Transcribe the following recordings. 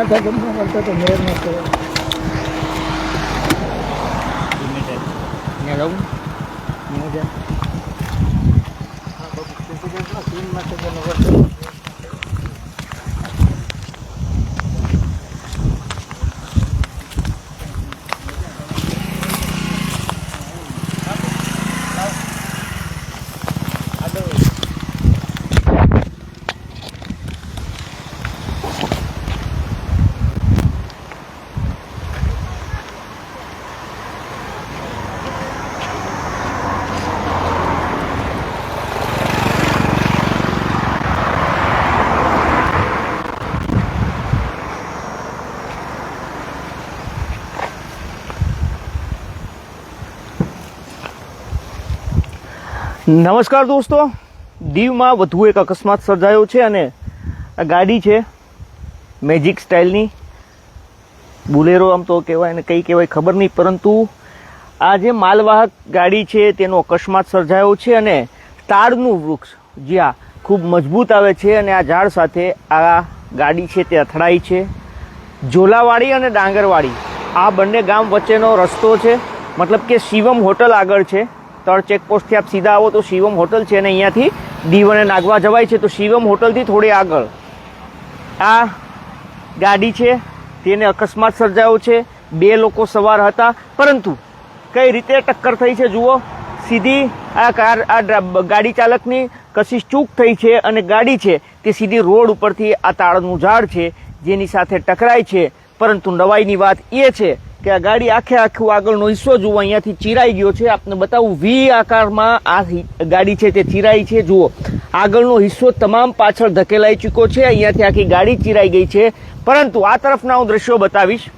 ગમનો કરતો તો મેર ન કરો ત્યાં રહું ત્યાં જા હા બાબુ ટીમ માટે તેનો વર્તો નમસ્કાર દોસ્તો. દીવમાં વધુ એક અકસ્માત સર્જાયો છે અને આ ગાડી છે મેજિક સ્ટાઇલની બુલેરો આમ તો કહેવાય ને કંઈ કહેવાય ખબર નહીં, પરંતુ આ જે માલવાહક ગાડી છે તેનો અકસ્માત સર્જાયો છે અને તાડનું વૃક્ષ જ્યાં ખૂબ મજબૂત આવે છે અને આ ઝાડ સાથે આ ગાડી છે તે અથડાઈ છે. ઝોલાવાડી અને ડાંગરવાડી આ બંને ગામ વચ્ચેનો રસ્તો છે. મતલબ કે શિવમ હોટલ આગળ છે. તળ ચેકપોસ્ટથી આપ સીધા આવો તો શિવમ હોટલ છે અને અહીંયાથી દીવ અને નાગવા જવાય છે. તો શિવમ હોટલથી થોડી આગળ. આ ગાડી છે, તેને અકસ્માત સર્જાયો છે. બે લોકો સવાર હતા. પરંતુ કઈ રીતે ટક્કર થઈ છે જુઓ. સીધી આ કાર, આ ગાડી ચાલકની કશી ચૂક થઈ છે અને ગાડી છે તે સીધી રોડ ઉપરથી આ તાળનું ઝાડ છે જેની સાથે ટકરાય છે. પરંતુ નવાઈની વાત એ છે કે આ ગાડી આખે આખું આગળનો હિસ્સો જુઓ, અહીંયાથી ચીરાઈ ગયો છે. આપને બતાવું, વી આકારમાં આ ગાડી છે તે ચીરાઈ છે. જુઓ, આગળનો હિસ્સો તમામ પાછળ ધકેલાઈ ચૂક્યો છે. અહીંયાથી આખી ગાડી ચીરાઈ ગઈ છે. પરંતુ આ તરફના હું દ્રશ્યો બતાવીશ.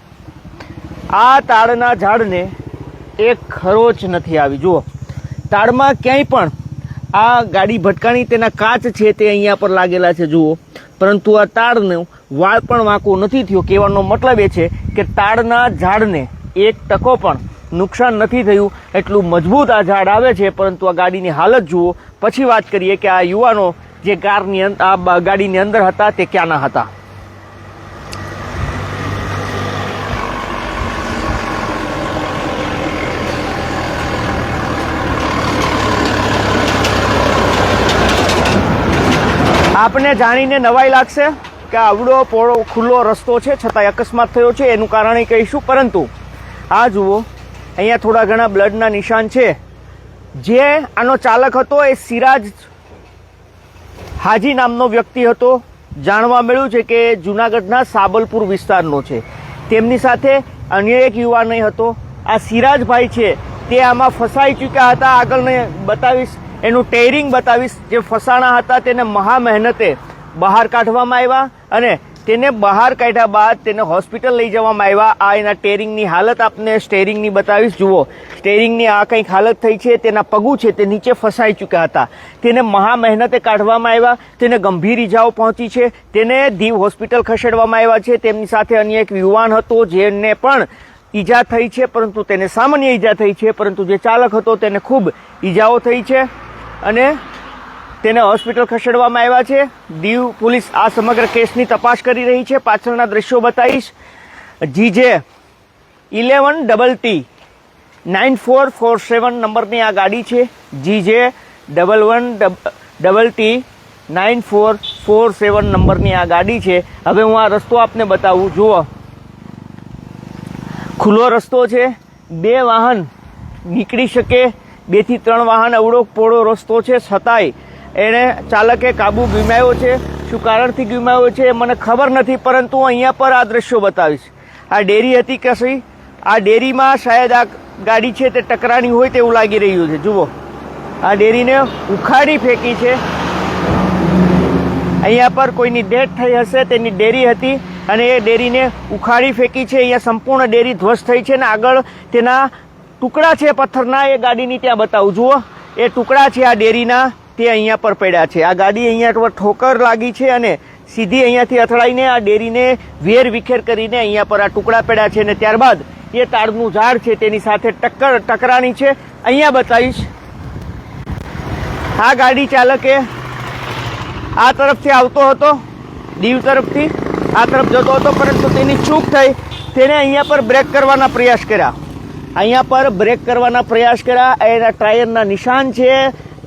આ તાળના ઝાડને એક ખરોચ નથી આવી. જુઓ તાળમાં ક્યાંય પણ આ ગાડી ભટકાણી તેના કાચ છે તે અહીંયા પર લાગેલા છે, જુઓ. પરંતુ આ તાળનો વાળ પણ વાંકો નથી થયો. કહેવાનો મતલબ એ છે કે તાળના ઝાડને એક ટકો પણ નુકસાન નથી થયું. એટલું મજબૂત આ ઝાડ આવે છે, પરંતુ આ ગાડીની હાલત જુઓ. પછી વાત કરીએ કે આ યુવાનો જે કારની આ ગાડીની અંદર હતા તે ક્યાંના હતા? આપને જાણીને નવાઈ લાગશે કે આવડો, પોળો, ખુલ્લો રસ્તો છે, છતાંય અકસ્માત થયો છે, એનું કારણ એ કહીશું. પરંતુ, આ જુઓ, અહીંયા થોડા ઘણા બ્લડના નિશાન છે. જે આનો ચાલક હતો એ સિરાજ હાજી નામનો વ્યક્તિ હતો. જાણવા મળ્યું છે કે જુનાગઢના સાબલપુર વિસ્તારનો છે. તેમની સાથે અન્ય એક યુવાન હતો. આ સિરાજભાઈ છે. તે આમાં ફસાઈ ચૂક્યા હતા. આગળ બતાવીશ. એનું ટેરિંગ બતાવીશ. જે ફસાણા હતા તેને મહા મહેનતે બહાર કાઢવામાં આવ્યા અને તેને બહાર કાઢ્યા બાદ તેને હોસ્પિટલ લઈ જવામાં આવ્યા. આ એના ટેરિંગની હાલત આપને સ્ટેરિંગની બતાવીશ. જુઓ, સ્ટેરિંગની આ કંઈક હાલત થઈ છે, તેના પગું છે, તે નીચે ફસાઈ ચૂક્યા હતા. તેને મહા મહેનતે કાઢવામાં આવ્યા, તેને ગંભીર ઈજાઓ પહોંચી છે, તેને દીવ હોસ્પિટલ ખસેડવામાં આવ્યા છે. તેમની સાથે અન્ય એક યુવાન હતો, જેને પણ ઈજા થઈ છે, પરંતુ તેને સામાન્ય ઈજા થઈ છે, પરંતુ જે ચાલક હતો તેને ખૂબ ઈજાઓ થઈ છે. અને તેને હોસ્પિટલ ખસેડવામાં આવ્યા છે. દીવ પોલીસ આ સમગ્ર કેસની તપાસ કરી રહી છે. પાછળના દ્રશ્યો બતાવીશ. GJ eleven double T nine four four seven નંબરની આ ગાડી છે. GJ double one double T nine four four seven નંબરની આ ગાડી છે. હવે હું આ રસ્તો આપને બતાવું. જુઓ. ખુલ્લો રસ્તો છે. બે વાહન નીકળી શકે બેથી ત્રણ વાહન અવળો પોળો રસ્તો છે છતાંય એણે ચાલકે કાબુ ગુમાવ્યો છે. શું કારણથી ગુમાવ્યો છે એ મને ખબર નથી, પરંતુ હું અહીંયા પર આ દ્રશ્યો બતાવીશ. આ ડેરી હતી કશી આ ડેરીમાં શાયદ આ ગાડી છે તે ટકરાની હોય તેવું લાગી રહ્યું છે. જુઓ. આ ડેરીને ઉખાડી ફેંકી છે. અહીંયા પર કોઈની ડેથ થઈ હશે તેની ડેરી હતી અને એ ડેરીને ઉખાડી ફેંકી છે. અહીંયા સંપૂર્ણ ડેરી ધ્વસ્ત થઈ છે અને આગળ તેના ટુકડા છે પથ્થરના, એ ગાડીની ત્યાં બતાવું, જુઓ. એ ટુકડા છે આ ડેરીના, તે અહીંયા પર પડ્યા છે. આ ગાડી અહીંયા પર ઠોકર લાગી છે અને સીધી અહીંયાથી અથડાઈને આ ડેરીને વેર વિખેર કરીને અહીંયા પર આ ટુકડા પડ્યા છે અને ત્યારબાદ એ તાડનું ઝાડ છે તેની સાથે ટક્કર ટકરાની છે. અહીંયા બતાવીશ. આ ગાડી ચાલકે આ તરફથી આવતો હતો, દીવ તરફથી. આ તરફ જતો હતો, પરંતુ તેની ચૂક થઈ. તેણે અહીંયા પર બ્રેક કરવાના પ્રયાસ કર્યા. અહીંયા પર બ્રેક કરવાના પ્રયાસ કર્યા. એના ટાયરના નિશાન છે.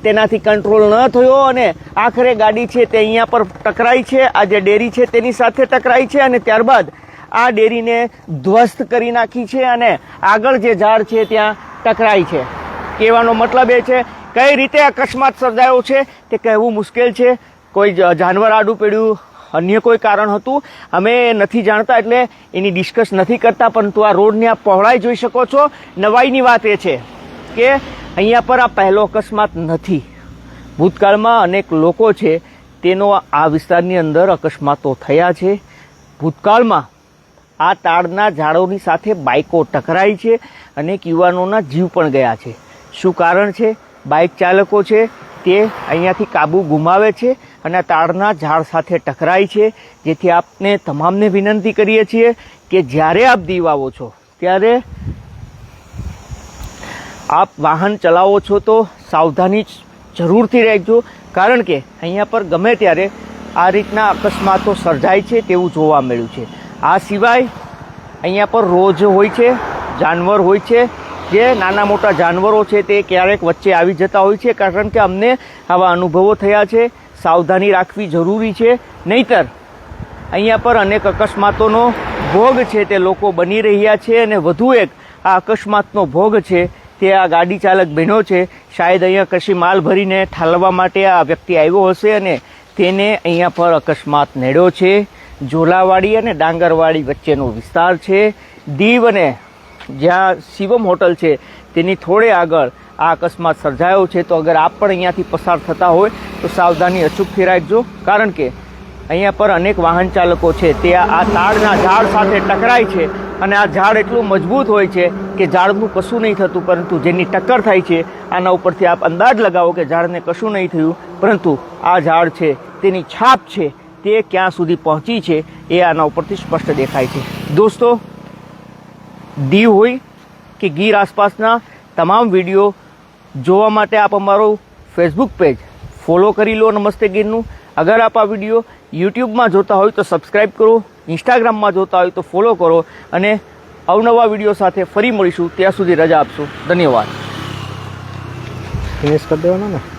તેનાથી કંટ્રોલ ન થયો અને આખરે ગાડી છે તે અહીંયા પર ટકરાઈ છે. આ જે ડેરી છે તેની સાથે ટકરાઈ છે અને ત્યારબાદ આ ડેરીને ધ્વસ્ત કરી નાખી છે અને આગળ જે ઝાડ છે ત્યાં ટકરાઈ છે. કહેવાનો મતલબ એ છે, કઈ રીતે અકસ્માત સર્જાયો છે તે કહેવું મુશ્કેલ છે. કોઈ જાનવર આડું પડ્યું અન્ય કોઈ કારણ હતું? અમે નથી જાણતા એટલે એની ડિસ્કસ નથી કરતા, પરંતુ આ રોડની આ પહોળાઈ જોઈ શકો છો. નવાઈની વાત એ છે કે અહીંયા પર આ પહેલો અકસ્માત નથી. ભૂતકાળમાં અનેક લોકો છે, તેનો આ વિસ્તારની અંદર અકસ્માતો થયા છે. ભૂતકાળમાં આ તાડના ઝાડોની સાથે બાઇકો ટકરાઈ છે, અનેક યુવાનોના જીવ પણ ગયા છે. શું કારણ છે? બાઇક ચાલકો છે, તે અહીંયાથી કાબુ ગુમાવે છે અને તાડના ઝાડ સાથે ટકરાય છે. જેથી આપને તમામને વિનંતી કરીએ છીએ કે જ્યારે આપ દીવ આવો છો, ત્યારે આપ વાહન ચલાવો છો તો સાવધાની જરૂરથી રહેજો કારણ કે અહીંયા પર ગમે ત્યારે આ રીતના અકસ્માતો સર્જાય છે તેવું જોવા મળ્યું છે. આ સિવાય અહીંયા પર રોજ હોય છે, જાનવર હોય છે. જે નાના મોટા જાનવરો છે તે ક્યારેક વચ્ચે આવી જતા હોય છે. કારણ કે અમને આવા અનુભવો થયા છે. સાવધાની રાખવી જરૂરી છે. નહીતર અહીંયા પર અનેક અકસ્માતોનો ભોગ છે તે લોકો બની રહ્યા છે અને વધુ એક આ અકસ્માતનો ભોગ છે તે આ ગાડી ચાલક બહેનો છે. શાયદ અહીંયા કશી માલ ભરીને ઠાલવા માટે આ વ્યક્તિ આવ્યો હશે અને તેને અહીંયા પર અકસ્માત નડ્યો છે. ઝોલાવાડી અને ડાંગરવાડી વચ્ચેનો વિસ્તાર છે. દીવ અને જ્યાં શિવમ હોટલ છે તેની થોડે આગળ આ અકસ્માત સર્જાયો છે, તો અગર આપ પણ અહીંયાથી પસાર થતા હોય, તો સાવધાની અચૂક રાખજો. કારણ કે અહીંયા પર અનેક વાહન ચાલકો છે, તે આ તાડના ઝાડ સાથે ટકરાય છે અને આ ઝાડ એટલું મજબૂત હોય છે કે ઝાડનું કશું નહીં થતું, પરંતુ જેની ટક્કર થાય છે, આના ઉપરથી આપ અંદાજ લગાવો કે ઝાડને કશું નહીં થયું, પરંતુ આ ઝાડ છે, તેની છાપ છે, તે ક્યાં સુધી પહોંચી છે, એ આના ઉપરથી સ્પષ્ટ દેખાય છે. દોસ્તો દીવ હોય કે ગીર આસપાસના તમામ વીડિયો જોવા માટે આપ અમારું ફેસબુક પેજ ફોલો કરી લો નમસ્તે ગીરનું. અગર આપ આ વીડિયો યુટ્યુબમાં જોતા હોય તો સબસ્ક્રાઈબ કરો ઇન્સ્ટાગ્રામમાં જોતા હોય તો ફોલો કરો અને અવનવા વીડિયો સાથે ફરી મળીશું. ત્યાં સુધી રજા આપશો. ધન્યવાદ. ફિનિશ કરી દેવાનો ને?